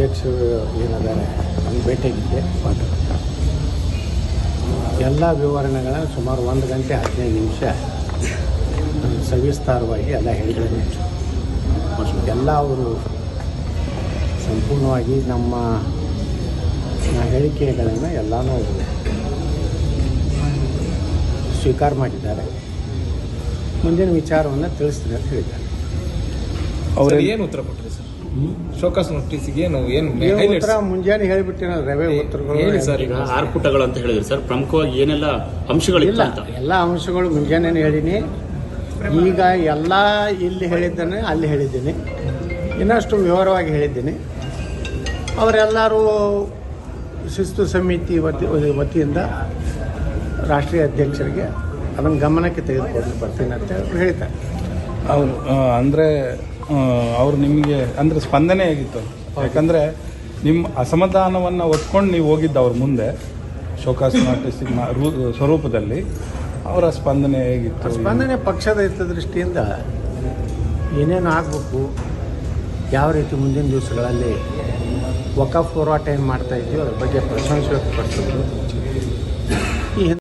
ಅಧ್ಯಕ್ಷರು ಏನಿದ್ದಾರೆ ಅವ್ನು ಭೇಟಿಯಾಗಿದ್ದೆ ಎಲ್ಲ ವಿವರಣೆಗಳನ್ನ ಸುಮಾರು ಒಂದು ಗಂಟೆ ಹದಿನೈದು ನಿಮಿಷ ನಾನು ಸವಿಸ್ತಾರವಾಗಿ ಎಲ್ಲ ಹೇಳಿದ್ದೇನೆ ಎಲ್ಲ ಅವರು ಸಂಪೂರ್ಣವಾಗಿ ನಮ್ಮ ಹೇಳಿಕೆಗಳನ್ನು ಎಲ್ಲನೂ ಸ್ವೀಕಾರ ಮಾಡಿದ್ದಾರೆ. ಮುಂದಿನ ವಿಚಾರವನ್ನು ತಿಳಿಸ್ತೀನಿ ಅಂತ ಹೇಳಿದ್ದಾರೆ. ಅವ್ರ ಏನು ಉತ್ತರ ಕೊಟ್ಟರು ಸರ್? ಶೋಕಾಸ್ ನೋಟಿಸ್ಗೆ ಏನು ಏನು ಉತ್ತರ? ಮುಂಜಾನೆ ಹೇಳಿಬಿಟ್ಟಿನ ರವೆ ಉತ್ತರಗಳು ಸರ್ ಈಗ ಆರು ಪುಟಗಳು ಅಂತ ಹೇಳಿದ್ರಿ ಸರ್. ಪ್ರಮುಖವಾಗಿ ಏನೆಲ್ಲ ಅಂಶಗಳು ಇಲ್ಲ ಅಂತ? ಎಲ್ಲ ಅಂಶಗಳು ಮುಂಜಾನೆ ಹೇಳಿನಿ. ಈಗ ಎಲ್ಲ ಇಲ್ಲಿ ಹೇಳಿದ್ದೇನೆ ಅಲ್ಲಿ ಹೇಳಿದ್ದೀನಿ. ಇನ್ನಷ್ಟು ವಿವರವಾಗಿ ಹೇಳಿದ್ದೀನಿ. ಅವರೆಲ್ಲರೂ ಶಿಸ್ತು ಸಮಿತಿ ವತಿ ವತಿಯಿಂದ ರಾಷ್ಟ್ರೀಯ ಅಧ್ಯಕ್ಷರಿಗೆ ಅದನ್ನು ಗಮನಕ್ಕೆ ತೆಗೆದುಕೊಂಡು ಬರ್ತೀನಿ ಅಂತ ಅವ್ರು ಹೇಳ್ತಾರೆ. ಅವರು ಅಂದರೆ ಅವ್ರು ನಿಮಗೆ ಅಂದರೆ ಸ್ಪಂದನೆ ಆಗಿತ್ತು ಯಾಕಂದರೆ ನಿಮ್ಮ ಅಸಮಾಧಾನವನ್ನು ಒತ್ಕೊಂಡು ನೀವು ಹೋಗಿದ್ದ ಅವ್ರ ಮುಂದೆ ಶೋಕಾಸ್ ನೋಟಿಸ್ ಮಾ- ರೂ- ಸ್ವರೂಪದಲ್ಲಿ ಅವರ ಸ್ಪಂದನೆ ಹೇಗಿತ್ತು? ಸ್ಪಂದನೆ ಪಕ್ಷದ ಹಿತದೃಷ್ಟಿಯಿಂದ ಏನೇನು ಆಗಬೇಕು ಯಾವ ರೀತಿ ಮುಂದಿನ ದಿವಸಗಳಲ್ಲಿ ವಕಾಫ್ ಹೋರಾಟ ಏನು ಮಾಡ್ತಾ ಇದೆಯೋ ಅದ್ರ ಬಗ್ಗೆ ಪ್ರಶಂಸೆ ವ್ಯಕ್ತಪಡಿಸಿದ್ರು ಈ